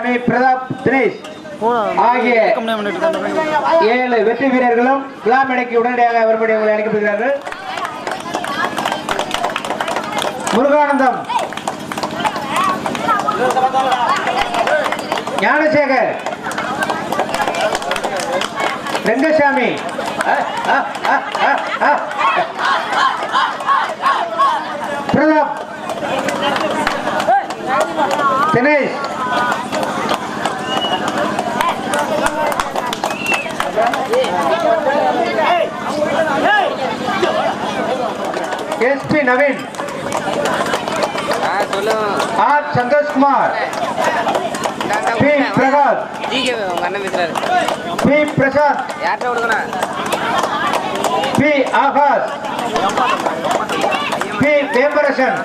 பிரதாப் தினேஷ் ஆகிய ஏழு வெற்றி வீரர்களும் விழா மேடைக்கு உடனடியாக வரும்படி உங்களை அழைக்கப்படுகிறார்கள். Muruganandam Gnanasekar Rengasamy Prathap Dinesh SP Naveen. R Santhoshkumar. P. Prakash. P. Prasad P. Akash. P. Vembarasan.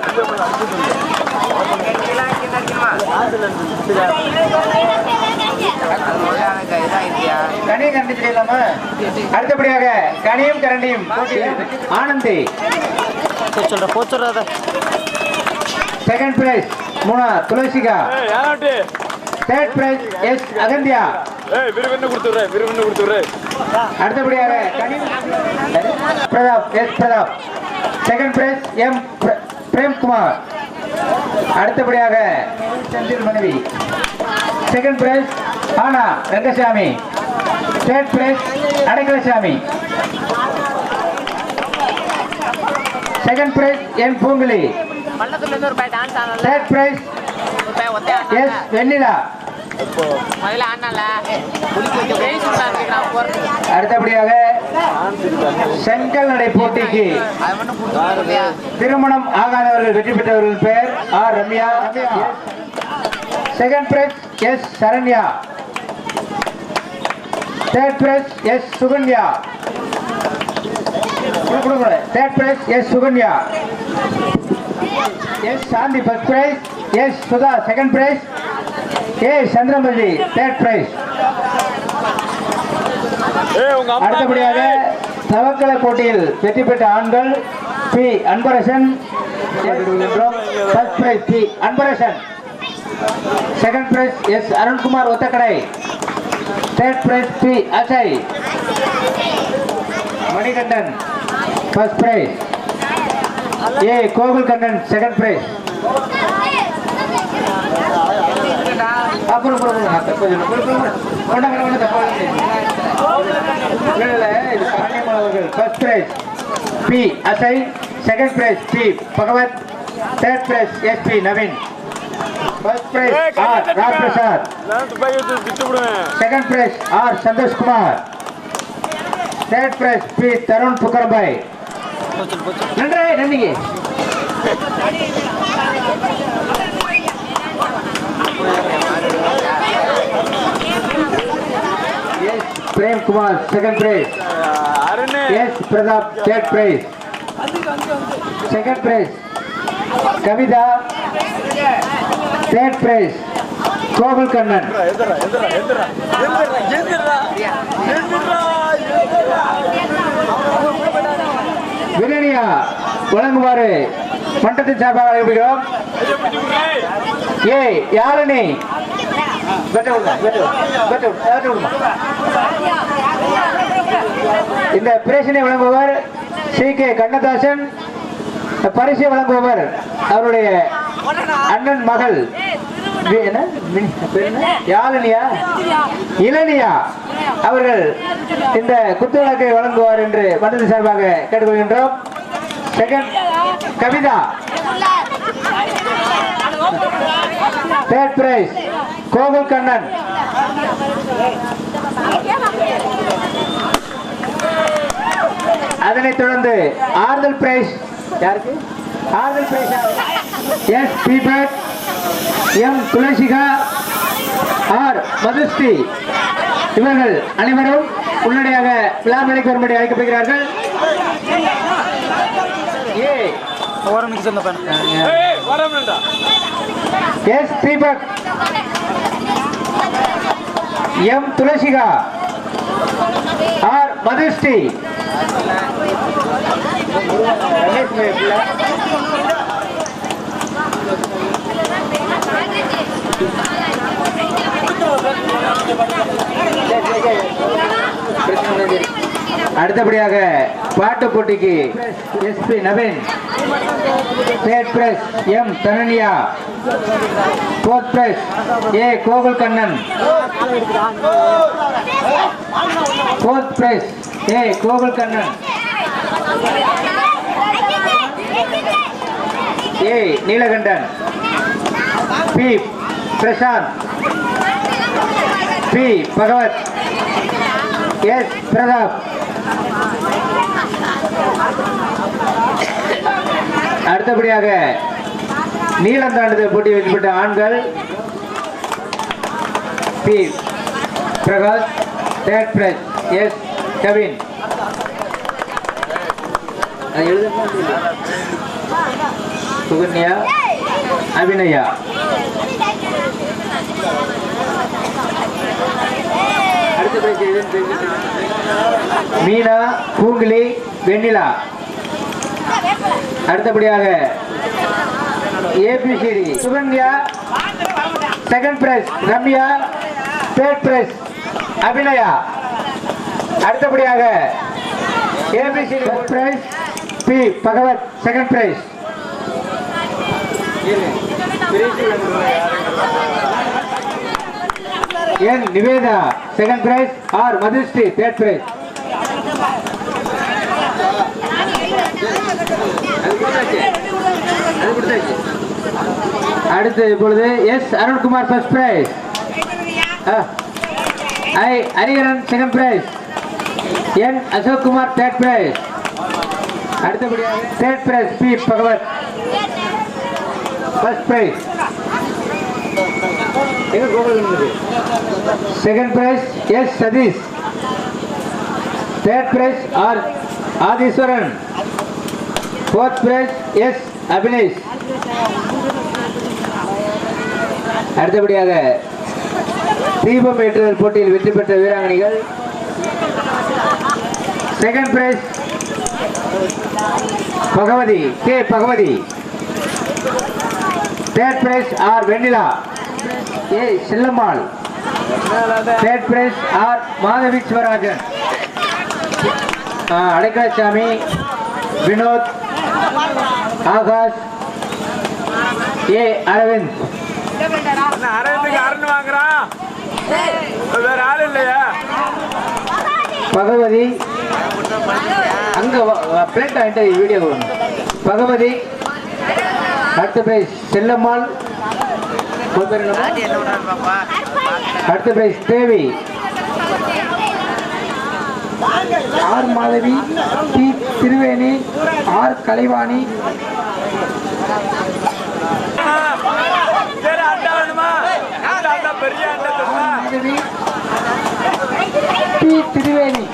கனி தெரியலாமா அடுத்தபடியாக கனியும் கரண்டியும் போட்டியில் ஆனந்தி சொல்ற போச்சுடுறாத செகண்ட் பிரைஸ் மூணா Thulasika. Third prize S Agandhiya. அடுத்தபடியாக Prathap S Prathap. Second prize M பிர- பிரேம்குமார். அடுத்தபடியாக செந்தில் மனைவி. செகண்ட் பிரைஸ் ஆனா Rangasamy. Third prize Adaikalasamy. Second prize N Poonguzhi third prize S Vennila. அடுத்தபடியாக செங்கல் நடை போட்டிக்கு திருமணம் ஆகாதவர்கள் வெற்றி பெற்றவர்கள் பெயர் R Ramya. Second prize S Saranya. Third prize S Sukanya. Third prize S Sukanya S Shanthi first prize S Sudha second prize A Chandramathi third prize அடுத்தபடியாக தவக்கலை போட்டியில் வெற்றி பெற்ற ஆண்கள் P Anbarasan. First prize P Anbarasan. Second prize S Arunkumar Othakadai. Third prize P Ajay. Manikandan. First prize A Gokul Kannan second prize அப்புறம் அவர்கள். First prize P அசை second prize P Bhagavath third prize S P Naveen first prize R Ram Prasad second prize R Santhoshkumar third prize P Tharun புக்கரபாய் நன்றி நன்றிங்க S Prem Kumar second prize S Prathap third prize second prize Kavitha third prize Gokul Kannan Yazhini வழங்குமாறு மன்றத்தின் சார்பாக விடுங்க, வெட்ட யாரு நீ இந்த பிரேசனை வழங்குபவர் சி கே கண்ணதாசன் பரிசை வழங்குபவர் அவருடைய அண்ணன் மகள். என்ன? வி- யாழினியா? இளனியா? அவர்கள் இந்த குத்துவிளக்கை வழங்குவார் என்று மண்டல சார்பாக கேட்டுக்கொள்கின்றோம். Second Kavitha. Third prize Gokul Kannan. அதனைத் தொடர்ந்து ஆறுதல் பிரைஸ் யாருக்கு? ஆறுதல் prize S Deepak M Thulasika. R Madhushree. இவர்கள் அனைவரும் உடனடியாக விழா மேடைக்கு வரும்படி அழைக்கப்படுகிறார்கள். S. Deepak. M. Thulasika. R. Madhushree அடுத்தபடியாக பாட்டு போட்டிக்கு S P Naveen third prize M Thananiya fourth prize A Gokul Kannan fourth prize A Gokul Kannan A Neelakandan P Prashanth P. Bhagavath. S. Prathap. அடுத்தபடியாக நீளம் தாண்டுதல் போட்டி வைக்கப்பட்ட ஆண்கள். P. Prakash. Third prize. S. Kavin. அது சுகன்யா. அபிநயா அடுத்த price எதுன்னு தெரிஞ்சுக்கணும். மீனா பூங்கிலி வெண்ணிலா. அடுத்தபடியாக ABCD Sukanya second prize Ramya third prize Abhinaya. அடுத்தபடியாக ABCD first prize P Bhagavath second prize N Nivetha second prize R Madhushree third prize அடுத்து இப்பொழுது S. Arunkumar first prize I. Hariharan second prize N. Ashok Kumar third prize அடுத்தபடியாக third prize P. Bhagavath. First prize second prize S Sathish third prize R Aadheeswaran fourth prize S Abinesh அடுத்தபடியாக தீபம் ஏற்றுதல் போட்டியில் வெற்றி பெற்ற வீராங்கனைகள். Second prize Bhagavathi K. Bhagavathi. Third prize R Vennila. A Chellammal. Third prize R Madhavi Sivarajan Adaikalasamy Vinoth Akash A Aravind. அரவிந்துக்கு அரண் வாங்குறான் வேற ஆள் இல்லையா? பகவதி அங்க பிளேட் ஆகிட்ட வீடியோ பகவதி அடுத்த பிரைஸ் செல்லம்மாள்? அடுத்த prize Devi. R Madhavi T Thiruveni R Kalaivani. T Thiruveni.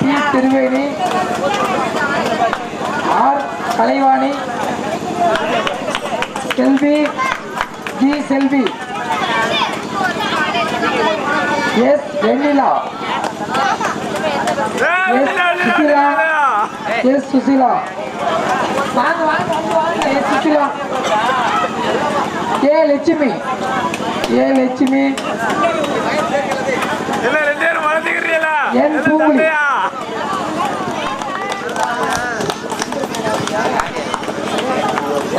T Thiruveni. R Kalaivani. Selvi G Selvi S Vennila. S Sushila S Sushila வாங்க வாங்க வாங்க S Sushila A Lakshmi. A Lakshmi. Poonguzhi.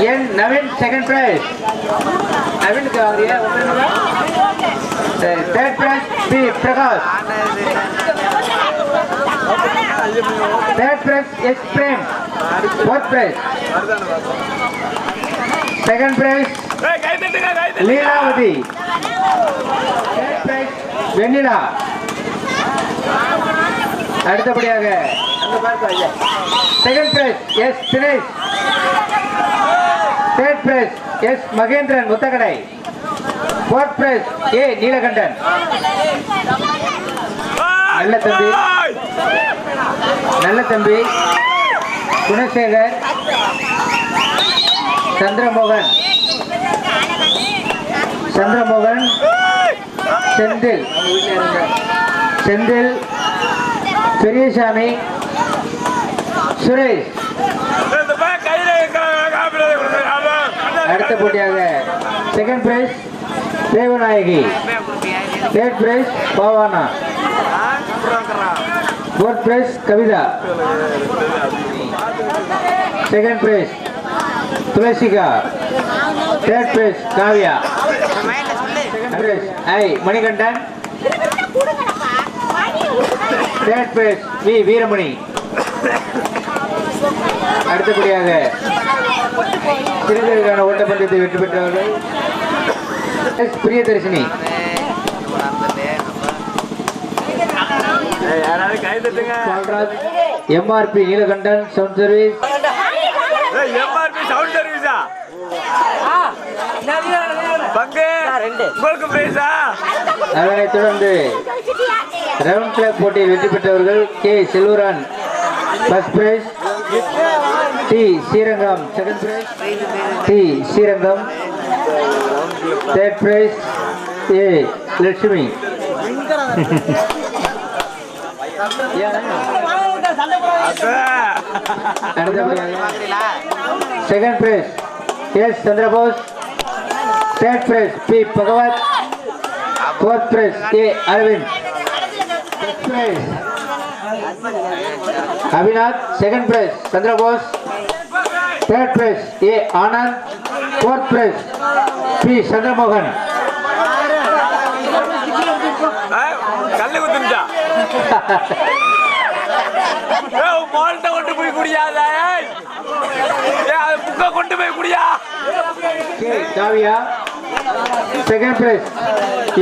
N Naveen second prize Aravind Kavariya சரி third prize P Prakash. Third prize S Prem fourth prize second prize Leelavathi third prize Vennila அடுத்தபடியாக second prize S Dinesh third prize S Mahendran Muthukadai. Fourth prize A Neelakandan. நல்ல தம்பி. நல்ல தம்பி. குணசேகர். சந்திரமோகன். சந்திரமோகன். செந்தில். செந்தில். பெரியசாமி. சுரேஷ் இந்த பையன் கையில கா- காப்பிடாத கொடுங்க. அதான். அடுத்த போட்டியாக second prize Devanayaki third prize Bhavana fourth prize Kavitha second prize Thulasika third prize Kaviya prize I Manikandan third prize V Veeramani அடுத்தபடியாக சிறுதலுக்கான ஓட்டப்பந்தயத்தை வெற்றி பெற்றவர்கள். S. Priyadharshini. MRP Neelakandan sound service. MRP sound சர்வீஸா? பங்கு உங்களுக்கு பிரைஸா அதனைத் தொடர்ந்து ரவுண்ட் கிளப் போட்டியில் வெற்றி பெற்றவர்கள் K Selvaran first prize T Srirangam second prize T Srirangam third prize A Lakshmi second prize S Chandrabose third prize P Bhagavath fourth prize A Aravind Fifth prize. Abhinath second prize Chandrabose third prize A Anand fourth prize P Chandramohan கொண்டு போய் குடியாத கொண்டு போய் குடியா. Kaviya second prize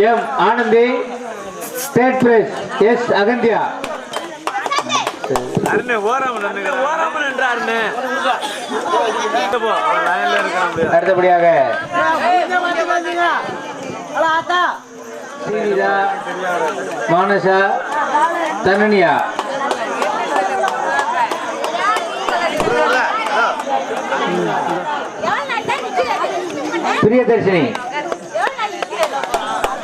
M Anandhi. Third prize S Agandhiya. Arun ஓராம நின்னுங்க ஓராம நின்றா அருண். போ அவன் லைன்ல இருக்கான் அப்படியே. அடுத்தபடியாக. ஸ்ரீனிதா மானசா தனனியா. பிரியதர்ஷினி.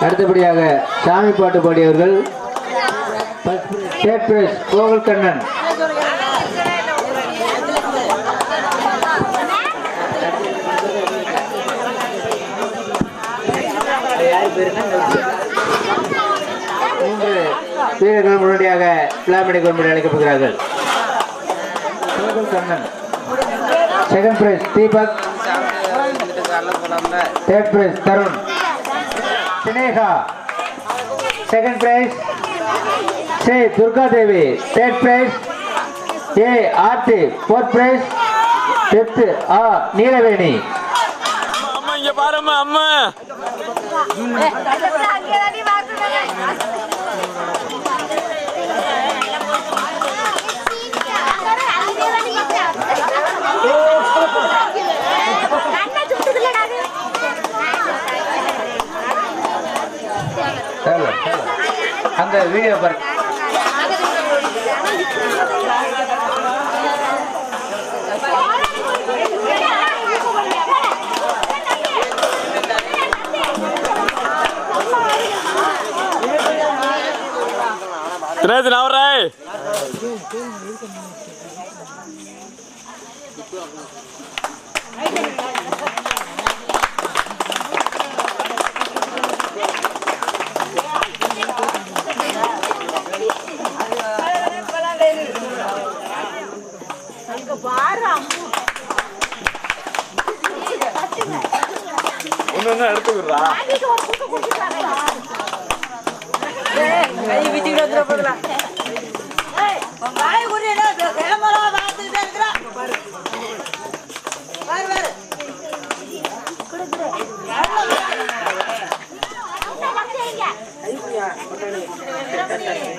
அடுத்தபடியாக சாமி பாட்டு பாடியவர்கள் தேர்ட் பிரைஸ் கோகுல் கண்ணன் மூன்று வீரர்கள் முன்னோடியாக பிளாமடி கவர்மெண்ட் அழைக்கப்படுகிறார்கள் Kannan second prize Deepak third prize Tharun Sneha second prize say Durga Devi third prize A Aarthi fourth prize fifth ஆ நீலவேணி அம்மா இங்க பாரும்மா அம்மா. அந்த வீடியோ பாரு. தினேஷ் நவராய் ஒண்ணு ஒண்ணு எடுத்துக்கிறா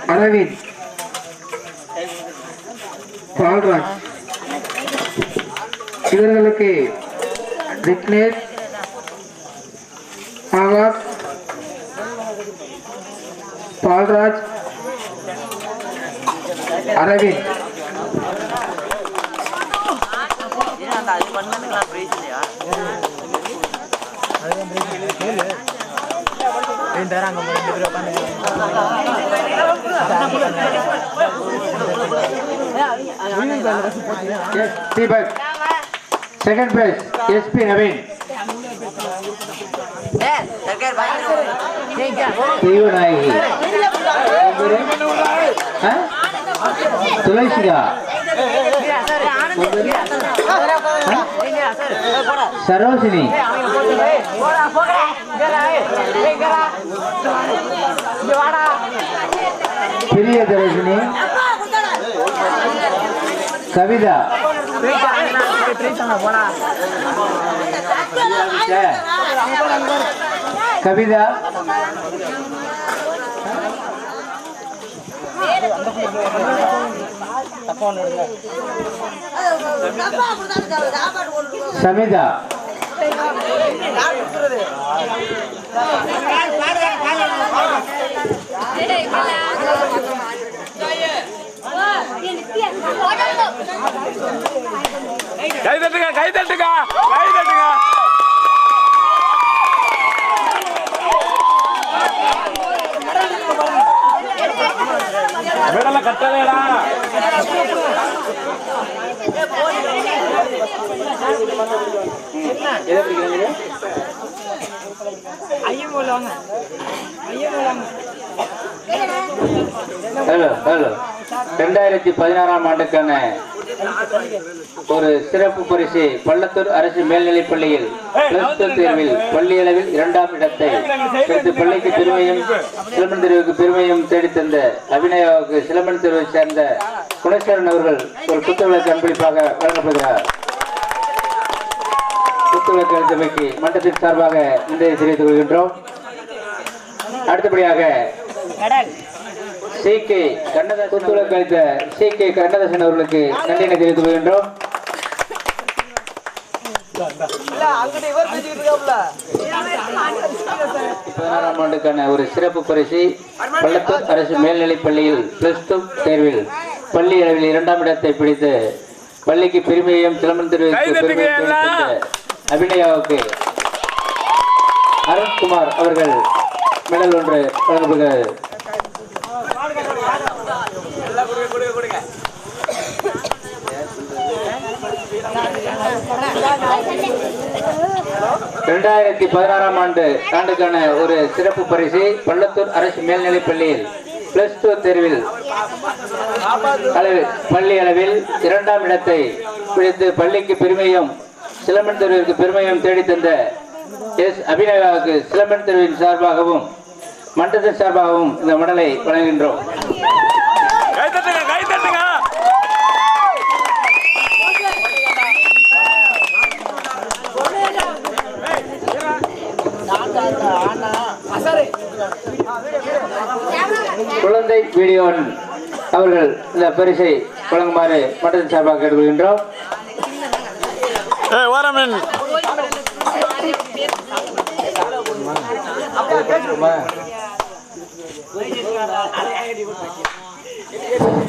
அரவிந்த். பால்ராஜ் இவர்களுக்கு Vignesh Akash Balraj Aravind Yes, Deepak. Second prize SP Naveen Deivanayaki ஆ? துளசிகா சரோஜினி பிரிய தரோசினி கவிதா கவிதா. சமிதா. கை தட்டுங்க கை தட்டுங்க கை தட்டுங்க. மெடல கட்டலைடா எதை பிடிக்கிறாங்க ஹலோ ஹலோ. ரெண்டாயிரத்தி பதினாறாம் ஆண்டுக்கான ஒரு சிறப்பு பரிசு பள்ளத்தூர் அரசு மேல்நிலைப் பள்ளியில் பிளஸ் டூ தேர்வில் பள்ளி அளவில் இரண்டாம் இடத்தை பெற்று பள்ளிக்கு பெருமையும் சிலம்பன் தெருவுக்கு பெருமையும் தேடித்தந்த அபிநயாவுக்கு சிலம்பன் தெருவை சேர்ந்த குணேஸ்வரன் அவர்கள் ஒரு குத்துவிளக்கு அன்பளிப்பாக வழங்கப்படுகிறார். குத்துவிளக்கு அளித்தமைக்கு மன்றத்தின் சார்பாக இன்றைய தெரிவித்துக் கொள்கின்றோம். அடுத்தபடியாக சி கே கண்ணதாசன் குத்துவிளக்கு அளித்த சி கே கண்ணதாசன் அவர்களுக்கு நன்றியினை தெரிவித்துக் கொள்கின்றோம். பதினாறாம் ஆண்டுக்கான ஒரு சிறப்பு பரிசு பள்ளத்தூர் அரசு மேல்நிலைப் பள்ளியில் பிளஸ் டூ தேர்வில் பள்ளி அளவில் இரண்டாம் இடத்தை பிடித்து பள்ளிக்கு பெருமையும் எல்லாம். தேடித்தந்த அபிநயாவுக்கு அருண்குமார் அவர்கள் மெடல் ஒன்று வழங்கப்படுகிறது. இரண்டாயிரத்தி பதினாறாம் ஆண்டு ஆண்டுக்கான ஒரு சிறப்பு பரிசு பள்ளத்தூர் அரசு மேல்நிலைப் பள்ளியில் பிளஸ் டூ தேர்வில் பள்ளி அளவில் இரண்டாம் இடத்தை பிடித்து பள்ளிக்கு பெருமையும் சிலம்பன் தெருவிற்கு பெருமையும் தேடித் தந்த எஸ். அபிநயாவுக்கு சிலம்பன் தெருவின் சார்பாகவும் மன்றத்தின் சார்பாகவும் இந்த மடலை வழங்குகின்றோம் கை தட்டுங்க கை தட்டுங்க குழந்தை வீடியோன் அவர்கள் இந்த பரிசை வழங்குமாறு மன்றத்தின் சார்பாக கேட்டுக்கொள்கின்றோம்.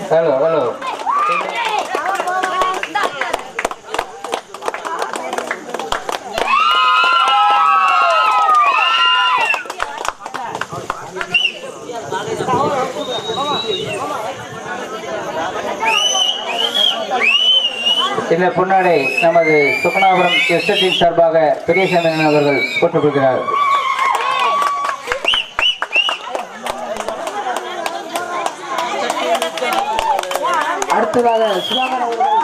Hello hello. இந்த பொன்னாடை நமது சுக்கனாபுரம் எஸ்டேட்டின் சார்பாக பெரியசாமி அவர்கள் போட்டுக்கொள்கிறார் அடுத்ததாக சுதாகர் அவர்கள்.